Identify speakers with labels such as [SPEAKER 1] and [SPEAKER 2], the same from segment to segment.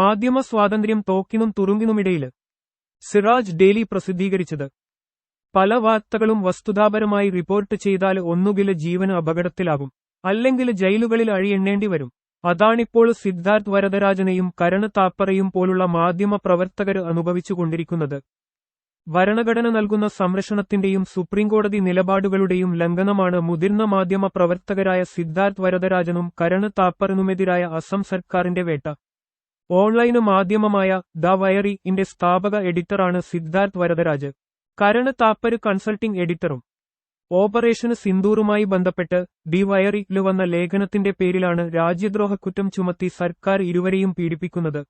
[SPEAKER 1] മാധ്യമ സ്വാതന്ത്ര്യം തോക്കിനും തുറുങ്കിനുമിടയിൽ സിറാജ് ഡെയിലി പ്രസിദ്ധീകരിച്ചത്. പല വാർത്തകളും വസ്തുതാപരമായി റിപ്പോർട്ട് ചെയ്താൽ ഒന്നുകിൽ ജീവന് അപകടത്തിലാകും അല്ലെങ്കിൽ ജയിലുകളിൽ അഴിയെണ്ണേണ്ടി വരും. അതാണിപ്പോൾ സിദ്ധാർത്ഥ് വരദരാജനെയും കരണ് താപ്പറയും പോലുള്ള മാധ്യമ പ്രവർത്തകർ അനുഭവിച്ചുകൊണ്ടിരിക്കുന്നത്. ഭരണഘടന നൽകുന്ന സംരക്ഷണത്തിന്റെയും സുപ്രീംകോടതി നിലപാടുകളുടെയും ലംഘനമാണ് മുതിർന്ന മാധ്യമ പ്രവർത്തകരായ സിദ്ധാർത്ഥ് വരദരാജനും കരണ് താപ്പറിനുമെതിരായ അസം സർക്കാരിന്റെ വേട്ട. ഓൺലൈന് മാധ്യമമായ ദ വയറി ഇന്റെ സ്ഥാപക എഡിറ്ററാണ് സിദ്ധാർത്ഥ് വരദരാജ്. കരണ് താപ്പര് കൺസൾട്ടിംഗ് എഡിറ്ററും ഓപ്പറേഷന് സിന്ദൂറുമായി ബന്ധപ്പെട്ട് ദി വയറിൽ വന്ന ലേഖനത്തിന്റെ പേരിലാണ് രാജ്യദ്രോഹക്കുറ്റം ചുമത്തി സർക്കാർ ഇരുവരെയും പീഡിപ്പിക്കുന്നത്.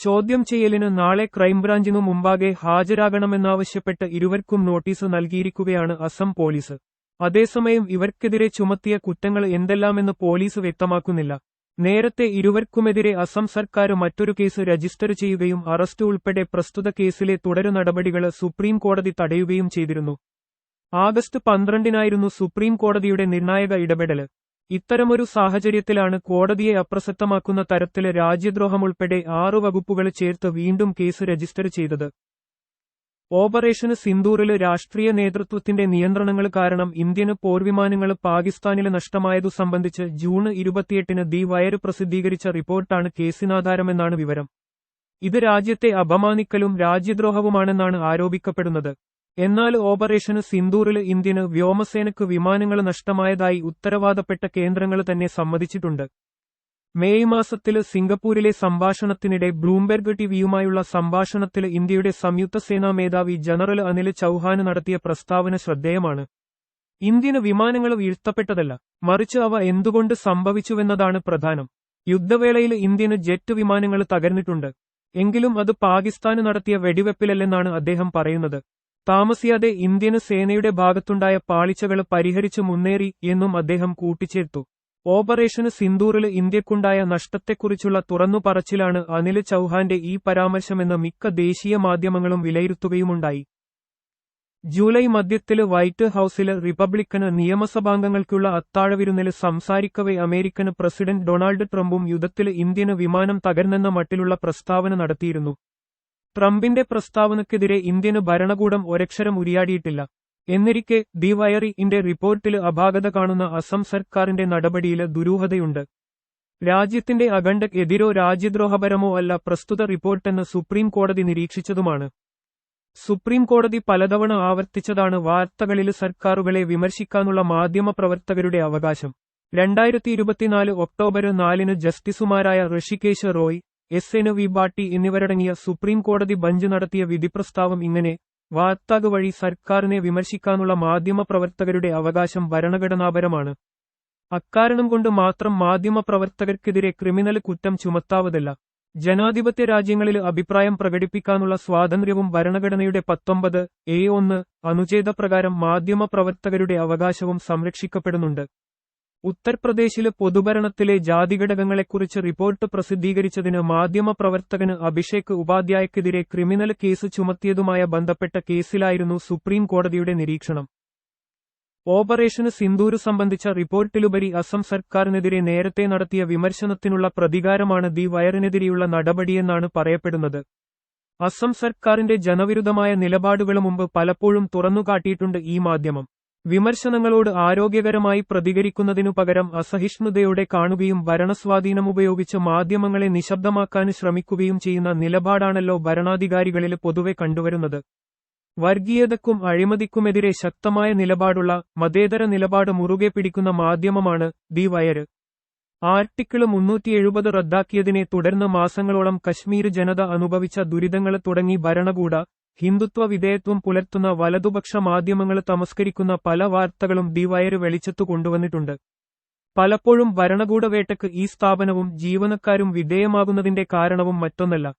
[SPEAKER 1] ചോദ്യം ചെയ്യലിന് നാളെ ക്രൈംബ്രാഞ്ചിനു മുമ്പാകെ ഹാജരാകണമെന്നാവശ്യപ്പെട്ട് ഇരുവർക്കും നോട്ടീസ് നൽകിയിരിക്കുകയാണ് അസം പോലീസ്. അതേസമയം ഇവർക്കെതിരെ ചുമത്തിയ കുറ്റങ്ങൾ എന്തെല്ലാമെന്ന് പോലീസ് വ്യക്തമാക്കുന്നില്ല. നേരത്തെ ഇരുവർക്കുമെതിരെ അസം സർക്കാർ മറ്റൊരു കേസ് രജിസ്റ്റർ ചെയ്യുകയും അറസ്റ്റ് ഉൾപ്പെടെ പ്രസ്തുത കേസിലെ തുടരു നടപടികൾ സുപ്രീം കോടതി തടയുകയും ചെയ്തിരുന്നു. ആഗസ്റ്റ് പന്ത്രണ്ടിനായിരുന്നു സുപ്രീം കോടതിയുടെ നിർണായക ഇടപെടൽ ഇത്തരമൊരു സാഹചര്യത്തിലാണ് കോടതിയെ അപ്രസക്തമാക്കുന്ന തരത്തിൽ രാജ്യദ്രോഹമുൾപ്പെടെ ആറു വകുപ്പുകൾ ചേർത്ത് വീണ്ടും കേസ് രജിസ്റ്റർ ചെയ്തത്. ഓപ്പറേഷന് സിന്ദൂറിലെ രാഷ്ട്രീയ നേതൃത്വത്തിന്റെ നിയന്ത്രണങ്ങൾ കാരണം ഇന്ത്യന് പോർവിമാനങ്ങൾ പാകിസ്ഥാനിൽ നഷ്ടമായതു സംബന്ധിച്ച് ജൂൺ ഇരുപത്തിയെട്ടിന് ദി വയർ പ്രസിദ്ധീകരിച്ച റിപ്പോർട്ടാണ് കേസിനാധാരമെന്നാണ് വിവരം. ഇത് രാജ്യത്തെ അപമാനിക്കലും രാജ്യദ്രോഹവുമാണെന്നാണ് ആരോപിക്കപ്പെടുന്നത്. എന്നാൽ ഓപ്പറേഷന് സിന്ദൂറിൽ ഇന്ത്യന് വ്യോമസേനയ്ക്ക് വിമാനങ്ങൾ നഷ്ടമായതായി ഉത്തരവാദപ്പെട്ട കേന്ദ്രങ്ങൾ തന്നെ സമ്മതിച്ചിട്ടുണ്ട്. മേയ് മാസത്തിൽ സിംഗപ്പൂരിലെ സംഭാഷണത്തിനിടെ ബ്ലൂംബെർഗ് ടിവിയുമായുള്ള സംഭാഷണത്തിൽ ഇന്ത്യയുടെ സംയുക്ത സേനാ മേധാവി ജനറൽ അനിൽ ചൌഹാന് നടത്തിയ പ്രസ്താവന ശ്രദ്ധേയമാണ്. ഇന്ത്യന് വിമാനങ്ങൾ വീഴ്ത്തപ്പെട്ടതല്ല മറിച്ച് അവ എന്തുകൊണ്ട് സംഭവിച്ചുവെന്നതാണ് പ്രധാനം. യുദ്ധവേളയിൽ ഇന്ത്യന് ജെറ്റ് വിമാനങ്ങൾ തകർന്നിട്ടുണ്ട്. എങ്കിലും അത് പാകിസ്ഥാന് നടത്തിയ വെടിവെപ്പിലല്ലെന്നാണ് അദ്ദേഹം പറയുന്നത്. താമസിയാതെ ഇന്ത്യന് സേനയുടെ ഭാഗത്തുണ്ടായ പാളിച്ചകൾ പരിഹരിച്ചു മുന്നേറി എന്നും അദ്ദേഹം കൂട്ടിച്ചേർത്തു. ഓപ്പറേഷന് സിന്ദൂറിൽ ഇന്ത്യക്കുണ്ടായ നഷ്ടത്തെക്കുറിച്ചുള്ള തുറന്നുപറച്ചിലാണ് അനിൽ ചൌഹാന്റെ ഈ പരാമർശമെന്ന് മിക്ക ദേശീയ മാധ്യമങ്ങളും വിലയിരുത്തുകയുമുണ്ടായി. ജൂലൈ മധ്യത്തിൽ വൈറ്റ് ഹൌസിൽ റിപ്പബ്ലിക്കന് നിയമസഭാംഗങ്ങൾക്കുള്ള അത്താഴവിരുന്നിൽ സംസാരിക്കവേ അമേരിക്കന് പ്രസിഡന്റ് ഡൊണാൾഡ് ട്രംപും യുദ്ധത്തിൽ ഇന്ത്യന് വിമാനം തകർന്നെന്ന മട്ടിലുള്ള പ്രസ്താവന നടത്തിയിരുന്നു. ട്രംപിന്റെ പ്രസ്താവനയ്ക്കെതിരെ ഇന്ത്യന് ഭരണകൂടം ഒരക്ഷരം ഉരിയാടിയിട്ടില്ല. എന്നിരിക്കെ ദി വയറി റിപ്പോർട്ടിൽ അപാകത കാണുന്ന അസം സർക്കാരിന്റെ നടപടിയിൽ ദുരൂഹതയുണ്ട്. രാജ്യത്തിന്റെ അഖണ്ഡ എതിരോ രാജ്യദ്രോഹപരമോ അല്ല പ്രസ്തുത റിപ്പോർട്ടെന്ന് സുപ്രീം കോടതി നിരീക്ഷിച്ചതുമാണ്. സുപ്രീം കോടതി പലതവണ ആവർത്തിച്ചതാണ് വാർത്തകളിൽ സർക്കാരുകളെ വിമർശിക്കാനുള്ള മാധ്യമപ്രവർത്തകരുടെ അവകാശം. രണ്ടായിരത്തി ഇരുപത്തിനാല് ഒക്ടോബർ നാലിന് ജസ്റ്റിസുമാരായ Hrishikesh Roy S. N. V. Bhatti എന്നിവരടങ്ങിയ സുപ്രീം കോടതി ബഞ്ച് നടത്തിയ വിധിപ്രസ്താവം ഇങ്ങനെ വാർത്താക വഴി സർക്കാരിനെ വിമർശിക്കാനുള്ള മാധ്യമപ്രവർത്തകരുടെ അവകാശം ഭരണഘടനാപരമാണ്. അക്കാരണം കൊണ്ട് മാത്രം മാധ്യമപ്രവർത്തകർക്കെതിരെ ക്രിമിനൽ കുറ്റം ചുമത്താവതല്ല. ജനാധിപത്യ രാജ്യങ്ങളിൽ അഭിപ്രായം പ്രകടിപ്പിക്കാനുള്ള സ്വാതന്ത്ര്യവും ഭരണഘടനയുടെ പത്തൊമ്പത് എ ഒന്ന് അനുച്ഛേദപ്രകാരം മാധ്യമപ്രവർത്തകരുടെ അവകാശവും സംരക്ഷിക്കപ്പെടുന്നുണ്ട്. ഉത്തർപ്രദേശിൽ പൊതുഭരണത്തിലെ ജാതിഘടകങ്ങളെക്കുറിച്ച് റിപ്പോർട്ട് പ്രസിദ്ധീകരിച്ചതിന് മാധ്യമപ്രവർത്തകന് അഭിഷേക് ഉപാധ്യായക്കെതിരെ ക്രിമിനൽ കേസ് ചുമത്തിയതുമായ ബന്ധപ്പെട്ട കേസിലായിരുന്നു സുപ്രീം കോടതിയുടെ നിരീക്ഷണം. ഓപ്പറേഷന് സിന്ദൂര് സംബന്ധിച്ച റിപ്പോർട്ടിലുപരി അസം സർക്കാരിനെതിരെ നേരത്തെ നടത്തിയ വിമർശനത്തിനുള്ള പ്രതികാരമാണ് ദി വയറിനെതിരെയുള്ള നടപടിയെന്നാണ് പറയപ്പെടുന്നത്. അസം സർക്കാരിന്റെ ജനവിരുദ്ധമായ നിലപാടുകൾ മുമ്പ് പലപ്പോഴും തുറന്നുകാട്ടിയിട്ടുണ്ട് ഈ മാധ്യമം. വിമർശനങ്ങളോട് ആരോഗ്യകരമായി പ്രതികരിക്കുന്നതിനു പകരം അസഹിഷ്ണുതയോടെ കാണുകയും ഭരണസ്വാധീനമുപയോഗിച്ച് മാധ്യമങ്ങളെ നിശബ്ദമാക്കാൻ ശ്രമിക്കുകയും ചെയ്യുന്ന നിലപാടാണല്ലോ ഭരണാധികാരികളിൽ പൊതുവെ കണ്ടുവരുന്നത്. വർഗീയതക്കും അഴിമതിക്കുമെതിരെ ശക്തമായ നിലപാടുള്ള മതേതര നിലപാട് മുറുകെ പിടിക്കുന്ന മാധ്യമമാണ് ദി വയര് ആർട്ടിക്കിൾ മുന്നൂറ്റി എഴുപത് റദ്ദാക്കിയതിനെ തുടർന്ന് മാസങ്ങളോളം കശ്മീർ ജനത അനുഭവിച്ച ദുരിതങ്ങൾ തുടങ്ങി ഭരണകൂട ഹിന്ദുത്വ വിധേയത്വം പുലർത്തുന്ന വലതുപക്ഷ മാധ്യമങ്ങൾ തമസ്കരിക്കുന്ന പല വാർത്തകളും ദി വയര് വെളിച്ചത്തു കൊണ്ടുവന്നിട്ടുണ്ട്. പലപ്പോഴും ഭരണകൂടവേട്ടക്ക് ഈ സ്ഥാപനവും ജീവനക്കാരും വിധേയമാകുന്നതിന്റെ കാരണവും മറ്റൊന്നല്ല.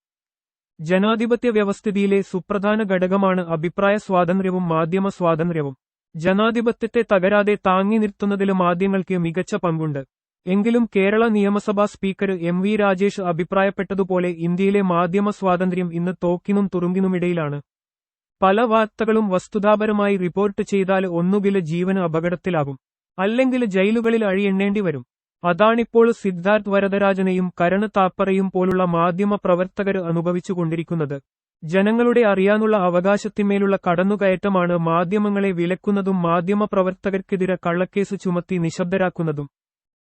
[SPEAKER 1] ജനാധിപത്യ വ്യവസ്ഥിതിയിലെ സുപ്രധാന ഘടകമാണ് അഭിപ്രായ സ്വാതന്ത്ര്യവും മാധ്യമ സ്വാതന്ത്ര്യവും. ജനാധിപത്യത്തെ തകരാതെ താങ്ങി നിർത്തുന്നതിലും മാധ്യമങ്ങൾക്ക് മികച്ച പങ്കുണ്ട്. എങ്കിലും കേരള നിയമസഭാ സ്പീക്കർ എം വി രാജേഷ് അഭിപ്രായപ്പെട്ടതുപോലെ ഇന്ത്യയിലെ മാധ്യമ സ്വാതന്ത്ര്യം ഇന്ന് തോക്കിനും തുറുങ്കിനുമിടയിലാണ് പല വാർത്തകളും വസ്തുതാപരമായി റിപ്പോർട്ട് ചെയ്താൽ ഒന്നുകിൽ ജീവന് അപകടത്തിലാകും അല്ലെങ്കിൽ ജയിലുകളിൽ അഴിയെണ്ണേണ്ടി വരും. അതാണിപ്പോൾ സിദ്ധാർത്ഥ് വരദരാജനെയും കരണ് താപ്പറയും പോലുള്ള മാധ്യമ പ്രവർത്തകർ അനുഭവിച്ചുകൊണ്ടിരിക്കുന്നത്. ജനങ്ങളുടെ അറിയാനുള്ള അവകാശത്തിന്മേലുള്ള കടന്നുകയറ്റമാണ് മാധ്യമങ്ങളെ വിലക്കുന്നതും മാധ്യമ പ്രവർത്തകർക്കെതിരെ കള്ളക്കേസ് ചുമത്തി നിശബ്ദരാക്കുന്നതും.